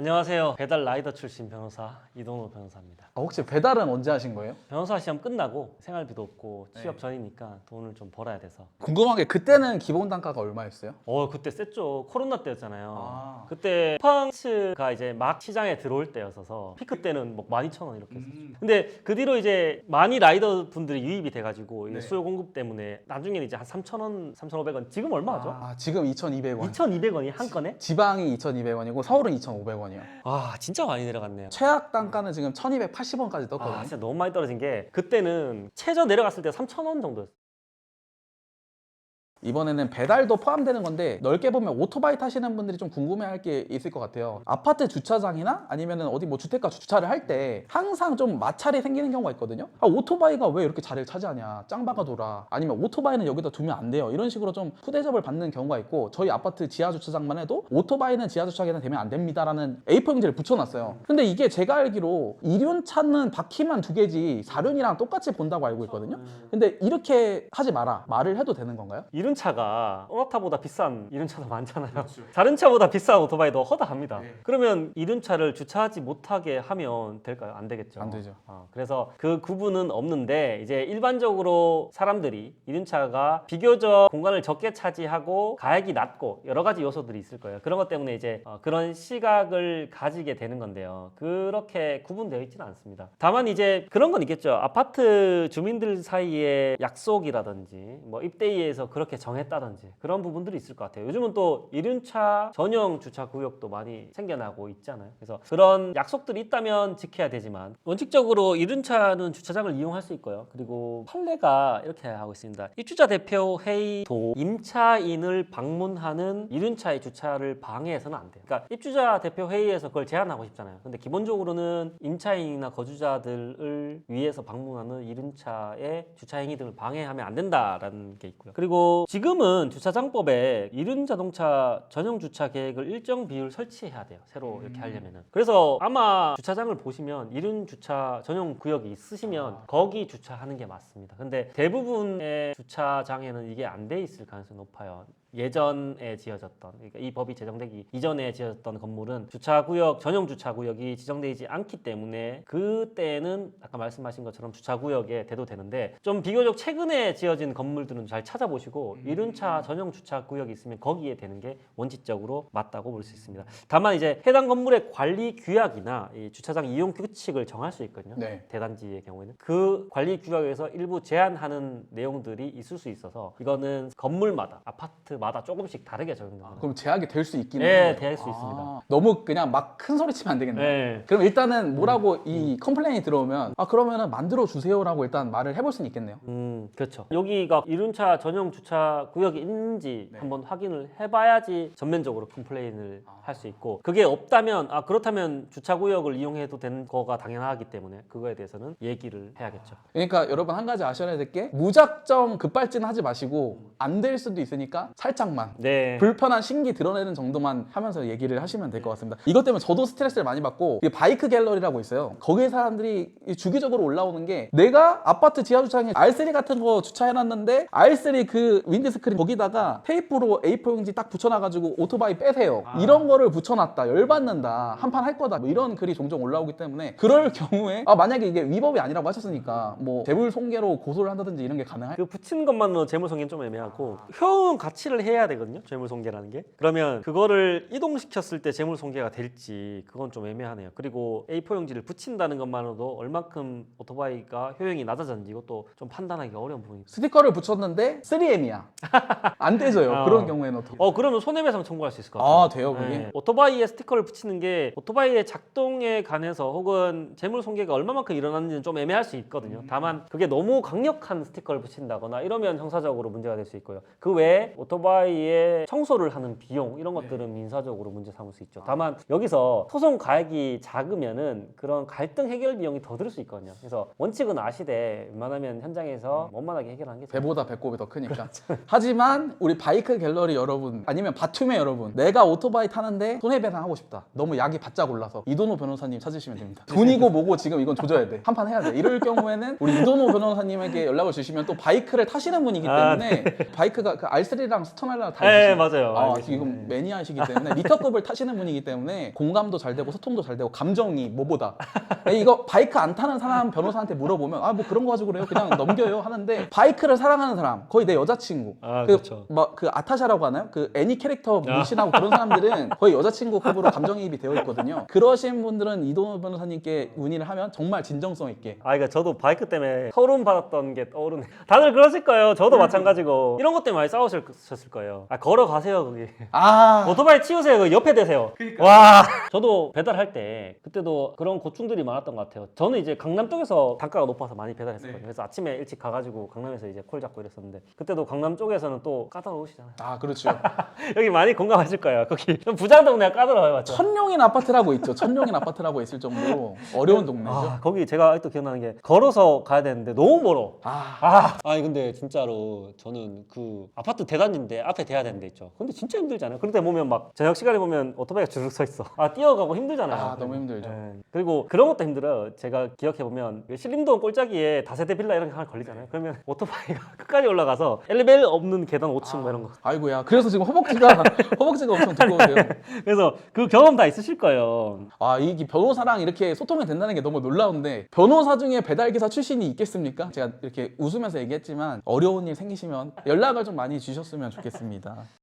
안녕하세요. 배달 라이더 출신 변호사 이동호 변호사입니다. 아, 혹시 배달은 언제 하신 거예요? 변호사 시험 끝나고 생활비도 없고 취업 네. 전이니까 돈을 좀 벌어야 돼서. 궁금한 게 그때는 기본 단가가 얼마였어요? 어 그때 셌죠. 코로나 때였잖아요. 아. 그때 쿠팡츠가 이제 막 시장에 들어올 때였어서 피크 때는 뭐 12,000원 이렇게 했었죠. 근데 그 뒤로 이제 많이 라이더 분들이 유입이 돼가지고 이 네. 수요 공급 때문에 나중에는 이제 한 3,000원, 3,500원 지금 얼마 하죠? 아, 지금 2,200원. 2,200원이 한 건에? 지방이 2,200원이고 서울은 2,500원 이요. 아 진짜 많이 내려갔네요. 최악 단가는 지금 1,280원까지 떴거든요. 아 진짜 너무 많이 떨어진 게 그때는 최저 내려갔을 때 3,000원 정도였어요. 이번에는 배달도 포함되는 건데 넓게 보면 오토바이 타시는 분들이 좀 궁금해할 게 있을 것 같아요. 아파트 주차장이나 아니면 어디 뭐 주택가 주차를 할 때 항상 좀 마찰이 생기는 경우가 있거든요. 아, 오토바이가 왜 이렇게 자리를 차지하냐? 짱바가 돌아. 아니면 오토바이는 여기다 두면 안 돼요. 이런 식으로 좀 푸대접을 받는 경우가 있고 저희 아파트 지하 주차장만 해도 오토바이는 지하 주차장에는 되면 안 됩니다라는 A4 용지를 붙여놨어요. 근데 이게 제가 알기로 이륜 차는 바퀴만 두 개지 사륜이랑 똑같이 본다고 알고 있거든요. 근데 이렇게 하지 마라 말을 해도 되는 건가요? 이륜 차가 소나타보다 비싼 이륜 차도 많잖아요. 다른 차보다 비싼 오토바이도 허다합니다. 네. 그러면 이륜 차를 주차하지 못하게 하면 될까요? 안 되겠죠. 안 되죠. 어, 그래서 그 구분은 없는데 이제 일반적으로 사람들이 이륜 차가 비교적 공간을 적게 차지하고 가액이 낮고 여러 가지 요소들이 있을 거예요. 그런 것 때문에 이제 어, 그런 시각을 가지게 되는 건데요. 그렇게 구분되어 있지는 않습니다. 다만 이제 그런 건 있겠죠. 아파트 주민들 사이에 약속이라든지 뭐 입대위에서 그렇게 정했다든지 그런 부분들이 있을 것 같아요. 요즘은 또 이륜차 전용 주차 구역도 많이 생겨나고 있잖아요. 그래서 그런 약속들이 있다면 지켜야 되지만 원칙적으로 이륜차는 주차장을 이용할 수 있고요. 그리고 판례가 이렇게 하고 있습니다. 입주자 대표 회의도 임차인을 방문하는 이륜차의 주차를 방해해서는 안 돼요. 그러니까 입주자 대표 회의에서 그걸 제한하고 싶잖아요. 근데 기본적으로는 임차인이나 거주자들을 위해서 방문하는 이륜차의 주차 행위 등을 방해하면 안 된다라는 게 있고요. 그리고 지금은 주차장법에 이륜 자동차 전용 주차 계획을 일정 비율 설치해야 돼요. 새로 이렇게 하려면은. 그래서 아마 주차장을 보시면 이륜 주차 전용 구역이 있으시면 거기 주차하는 게 맞습니다. 근데 대부분의 주차장에는 이게 안 돼 있을 가능성이 높아요. 예전에 지어졌던 그러니까 이 법이 제정되기 이전에 지어졌던 건물은 주차 구역 전용 주차 구역이 지정되지 않기 때문에 그때는 아까 말씀하신 것처럼 주차 구역에 대도 되는데 좀 비교적 최근에 지어진 건물들은 잘 찾아보시고 이륜차 전용 주차 구역이 있으면 거기에 되는 게 원칙적으로 맞다고 볼 수 있습니다. 다만 이제 해당 건물의 관리 규약이나 이 주차장 이용 규칙을 정할 수 있거든요. 네. 대단지의 경우에는 그 관리 규약에서 일부 제한하는 내용들이 있을 수 있어서 이거는 건물마다 아파트 마다 조금씩 다르게 적용됩니다. 그럼 제약이 될 수 있긴 네. 될 수 있습니다. 너무 그냥 막 큰 소리 치면 안 되겠네요. 네. 그럼 일단은 뭐라고 이 컴플레인이 들어오면 아 그러면은 만들어 주세요라고 일단 말을 해볼 수는 있겠네요. 음, 그렇죠. 여기가 이륜차 전용 주차 구역이 있는지 네. 한번 확인을 해봐야지 전면적으로 컴플레인을 아. 할수 있고 그게 없다면 아 그렇다면 주차 구역을 이용해도 되는 거가 당연하기 때문에 그거에 대해서는 얘기를 해야겠죠. 그러니까 여러분 한 가지 아셔야 될 게 무작정 급발진 하지 마시고 안 될 수도 있으니까 살짝만 네. 불편한 신기 드러내는 정도만 하면서 얘기를 하시면 될 것 같습니다. 이것 때문에 저도 스트레스를 많이 받고 이게 바이크 갤러리라고 있어요. 거기에 사람들이 이 주기적으로 올라오는 게 내가 아파트 지하 주차장에 R3 같은 거 주차해놨는데 R3 그 윈드스크린 거기다가 테이프로 A4 용지 딱 붙여놔가지고 오토바이 빼세요. 이런 거를 붙여놨다. 열받는다. 한 판 할 거다. 뭐 이런 글이 종종 올라오기 때문에 그럴 경우에 아 만약에 이게 위법이 아니라고 하셨으니까 뭐 재물 손괴로 고소를 한다든지 이런 게 가능할 그 붙인 것만으로 재물손괴는 좀 애매하고 효용 가치를 해야 되거든요. 재물손괴라는 게. 그러면 그거를 이동시켰을 때 재물손괴가 될지 그건 좀 애매하네요. 그리고 A4 용지를 붙인다는 것만으로도 얼만큼 오토바이가 효용이 낮아졌는지 이것도 좀 판단하기 어려운 부분이. 스티커를 붙였는데 3M이야. 안 떼져요. 어. 그런 경우에는 어떻게? 어 그러면 손해배상 청구할 수 있을 것 같아요. 아 돼요 그게? 네. 오토바이에 스티커를 붙이는 게 오토바이의 작동에 관해서 혹은 재물 손괴가 얼마만큼 일어났는지는 좀 애매할 수 있거든요. 다만 그게 너무 강력한 스티커를 붙인다거나 이러면 형사적으로 문제가 될 수 있고요. 그 외에 오토바이 에 청소를 하는 비용 이런 것들은 민사적으로 문제 삼을 수 있죠. 다만 여기서 소송 가액이 작으면은 그런 갈등 해결 비용이 더 들 수 있거든요. 그래서 원칙은 아시되 웬만하면 현장에서 원만하게 해결하는 게 좋아요. 배보다 배꼽이 더 크니까. 하지만 우리 바이크 갤러리 여러분 아니면 바툼의 여러분 내가 오토바이 타는데 손해배상 하고 싶다. 너무 약이 바짝 올라서 이도노 변호사님 찾으시면 됩니다. 돈이고 뭐고 지금 이건 조져야 돼. 한 판 해야 돼. 이럴 경우에는 우리 이도노 변호사님에게 연락을 주시면 또 바이크를 타시는 분이기 아, 때문에 바이크가 그 R3랑 추천하려고 다 네. 맞아요. 아, 알겠습니다. 지금 매니아시기 때문에 리터급을 타시는 분이기 때문에 공감도 잘 되고 소통도 잘 되고 감정이 뭐보다 이거 바이크 안 타는 사람 변호사한테 물어보면 아 뭐 그런 거 가지고 그래요 그냥 넘겨요 하는데 바이크를 사랑하는 사람 거의 내 여자친구 아, 그, 그렇죠. 막그 아타샤라고 하나요? 그 애니 캐릭터 물씬하고 그런 사람들은 거의 여자친구급으로 감정이입이 되어 있거든요. 그러신 분들은 이도 변호사님께 문의를 하면 정말 진정성 있게 아, 그러니까 저도 바이크 때문에 서름 받았던 게 떠오르네. 다들 그러실 거예요. 저도 마찬가지고 이런 것 때문에 많이 싸우셨을 거예요. 아, 걸어 가세요 거기. 아 오토바이 치우세요. 그 옆에 대세요. 와. 저도 배달할 때 그때도 그런 고충들이 많았던 것 같아요. 저는 이제 강남 쪽에서 단가가 높아서 많이 배달했었거든요. 그래서 아침에 일찍 가가지고 강남에서 이제 콜 잡고 이랬었는데 그때도 강남 쪽에서는 또 까다로우시잖아요. 아 그렇죠. 여기 많이 공감하실 거예요. 거기 좀 부장 동네가 까다로워요, 맞죠? 천룡인 아파트라고 있죠. 천룡인 아파트라고 있을 정도로 어려운 동네죠. 아, 거기 제가 아직도 기억나는 게 걸어서 가야 되는데 너무 멀어. 아, 아, 아니 근데 진짜로 저는 그 아파트 대단지 인데 앞에 대야 되는 데 있죠. 근데 진짜 힘들잖아요. 그런데 보면 막 저녁 시간에 보면 오토바이가 줄을 서 있어. 아 뛰어가고 힘들잖아요. 아, 너무 힘들죠. 예. 그리고 그런 것도 힘들어요. 제가 기억해 보면 신림동 꼴짜기에 다세대 빌라 이런 게 하나 걸리잖아요. 그러면 오토바이가 끝까지 올라가서 엘리베이터 없는 계단 5층 뭐 이런 거. 아이고야. 그래서 지금 허벅지가 허벅지가 엄청 두꺼우세요. 그래서 그 경험 다 있으실 거예요. 아, 이 변호사랑 이렇게 소통이 된다는 게 너무 놀라운데 변호사 중에 배달 기사 출신이 있겠습니까? 제가 이렇게 웃으면서 얘기했지만 어려운 일 생기시면 연락을 좀 많이 주셨으면 좋겠습니다.